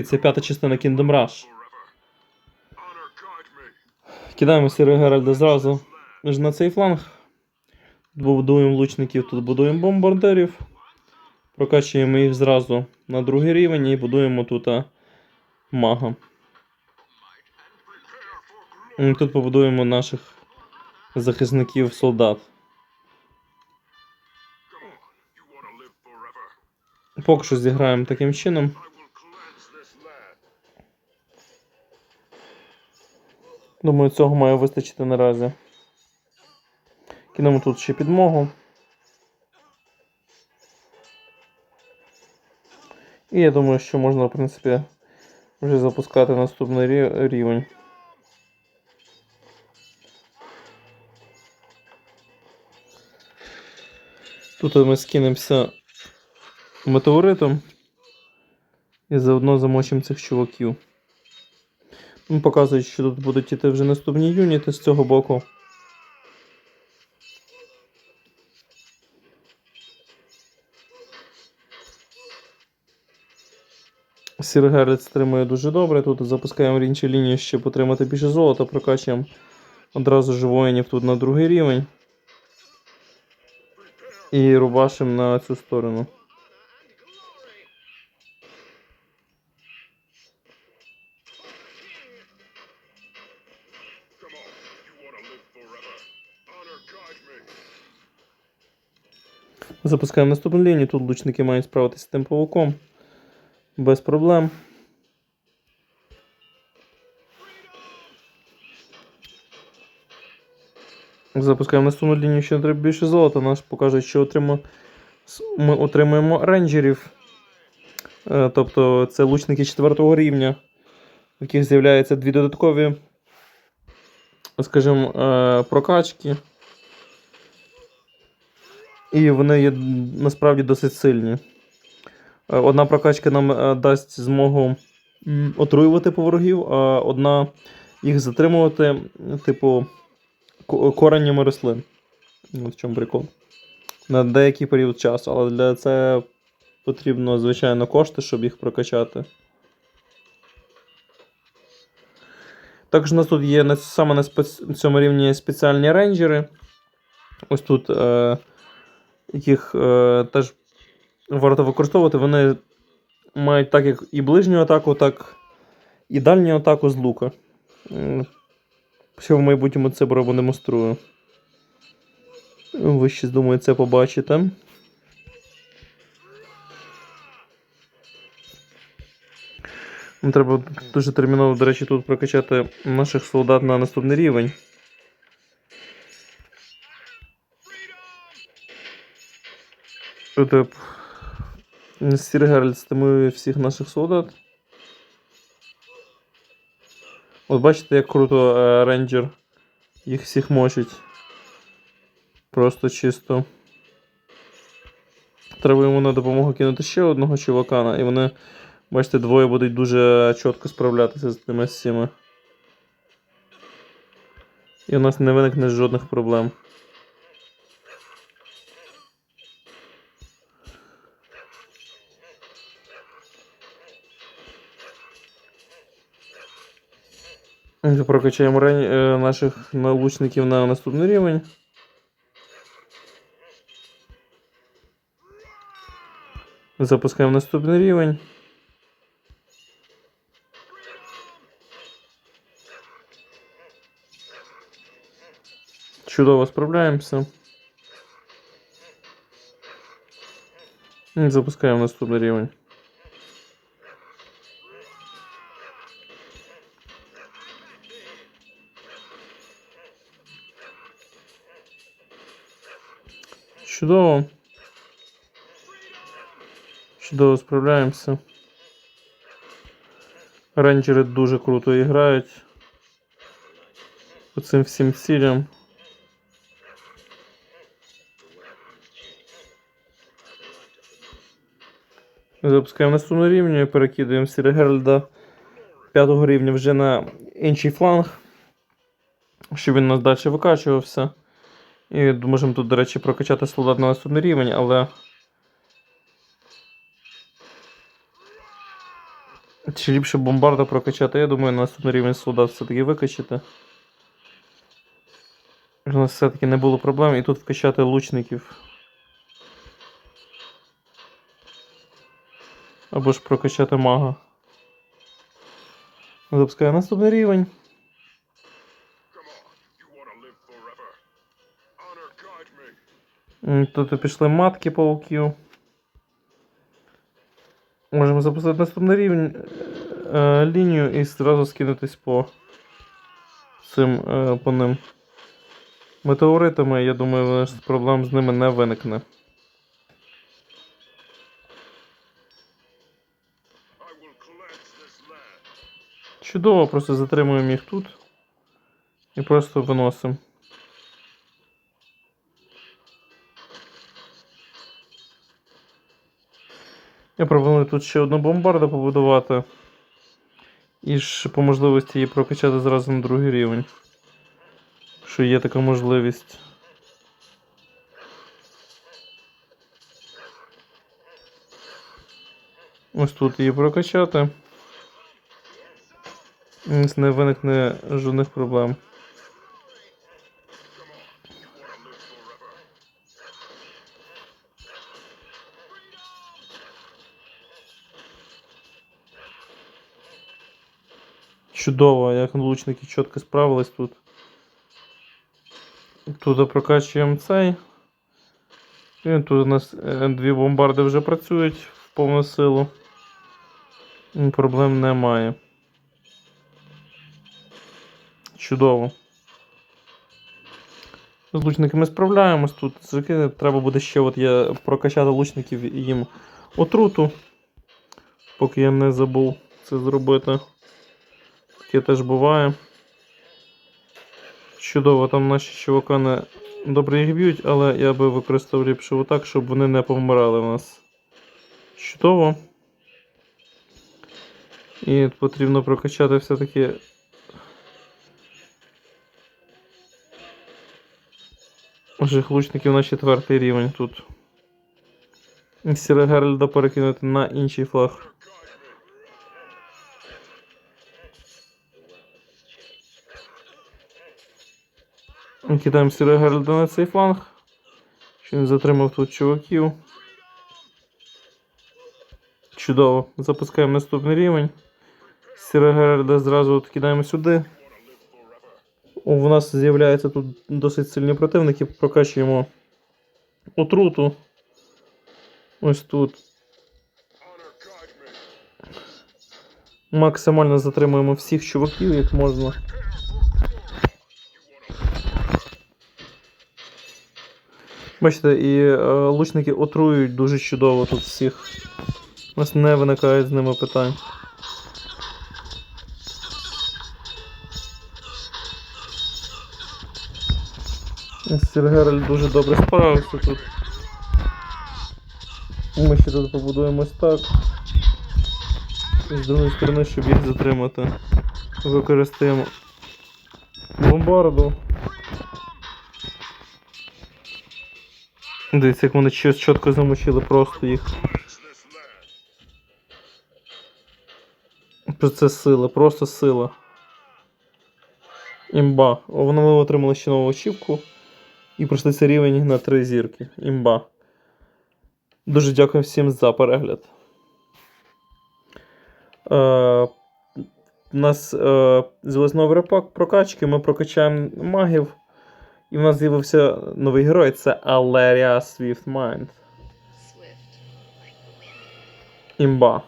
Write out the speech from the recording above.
Це п'ята частина Kingdom Rush. Кидаємо Сірий Геральда зразу ж на цей фланг. Тут будуємо лучників, тут будуємо бомбардирів. Прокачуємо їх зразу на другий рівень і будуємо тут а, мага. І Тут побудуємо наших захисників солдат. Поки що зіграємо таким чином. Думаю, цього має вистачити наразі. Кинемо тут ще підмогу. І я думаю, що можна, в принципі, вже запускати наступний рівень. Тут ми скинемося метеоритом і заодно замочимо цих чуваків. Показують, що тут будуть іти вже наступні юніти з цього боку. Сіргерет стримує дуже добре. Тут запускаємо в інші лінії, щоб отримати більше золота, прокачуємо одразу ж воїнів тут на другий рівень. І рубашимо на цю сторону. Запускаємо наступну лінію. Тут лучники мають справитися з тим павуком. Без проблем. Запускаємо наступну лінію, ще треба більше золота. Наш покаже, що отримав... ми отримуємо рейнджерів. Е, Тобто це лучники 4 рівня, в яких з'являються дві додаткові, скажімо, е, прокачки. І вони є насправді досить сильні. Е, Одна прокачка нам е, дасть змогу отруювати по ворогів, а одна їх затримувати, типу, ко- коренями рослин. От в чому прикол. На деякий період часу, але для це потрібно, звичайно, кошти, щоб їх прокачати. Також у нас тут є саме на спец- цьому рівні спеціальні рейнджери. Ось тут, е, яких е, теж варто використовувати. Вони мають так як і ближню атаку, так і дальню атаку з лука. Що в майбутньому це продемонструю. Ви ще, думаю, це побачите. Треба дуже терміново, до речі, тут прокачати наших солдат на наступний рівень. Тут Сіргерль стимує всіх наших солдат. От бачите, як круто е, рейнджер їх всіх мочить. Просто чисто. Треба йому на допомогу кинути ще одного чувакана, і вони, бачите, двоє будуть дуже чітко справлятися з тими всіми. І у нас не виникне жодних проблем. Прокачаємо рей- е, наших научників на наступний рівень. Запускаємо наступний рівень. Чудово справляємося. І Запускаємо наступний рівень. Чудово. Чудово справляємося. Рейнджери дуже круто грають. По цим всім цілям. Запускаємо наступну рівню і перекидуємо Сіргеральда 5 рівня вже на інший фланг, щоб він нас далі викачувався. І можемо тут, до речі, прокачати солдат на наступний рівень, але Чи ліпше бомбарда прокачати? Я думаю, на наступний рівень солдат все-таки викачати. У нас все-таки не було проблем і тут вкачати лучників. Або ж прокачати мага. Запускаю наступний рівень. Тут пішли матки пауків. Можемо запустити наступний рівень е, лінію і зразу скинутись по цим е, по ним метеоритами. Я думаю, проблем з ними не виникне. Чудово, просто затримуємо їх тут і просто виносимо. Я пропоную тут ще одну бомбарду побудувати. І ж по можливості її прокачати зразу на другий рівень. Що є така можливість. Ось тут її прокачати. Не виникне жодних проблем. Чудово, як лучники чітко справились тут. Тут прокачуємо цей. І тут у нас е, дві бомбарди вже працюють в повну силу. Проблем немає. Чудово. З лучниками справляємось тут. Треба буде ще от я прокачати лучників і їм отруту. Поки я не забув це зробити. Таке теж буває. Чудово, там наші чувакани добре їх б'ють, але я би використав ліпше отак, щоб вони не помирали в нас. Чудово. І потрібно прокачати все-таки. Ожих лучників на четвертий рівень тут. Сіре Геральда перекинути на інший флаг. Кидаємо Сіре на цей фланг. Що він затримав тут чуваків. Чудово. Запускаємо наступний рівень. Сіре зразу от кидаємо сюди. У нас з'являються тут досить сильні противники. Прокачуємо отруту. Ось тут. Максимально затримуємо всіх чуваків, як можна. Бачите, і е, лучники отруюють дуже чудово тут всіх. У нас не виникає з ними питань. Сіргераль дуже добре справився тут. Ми ще тут побудуємо ось так. І з другої сторони, щоб їх затримати, використаємо бомбарду. Дивіться, як вони щось чітко замочили просто їх. Це сила, просто сила. Імба. Вони отримали ще нову очівку. І пройшли цей рівень на три зірки. Імба. Дуже дякую всім за перегляд. Е, у нас е, з'явився новий репак прокачки. Ми прокачаємо магів. І в нас з'явився новий герой це Алерія wind. Імба.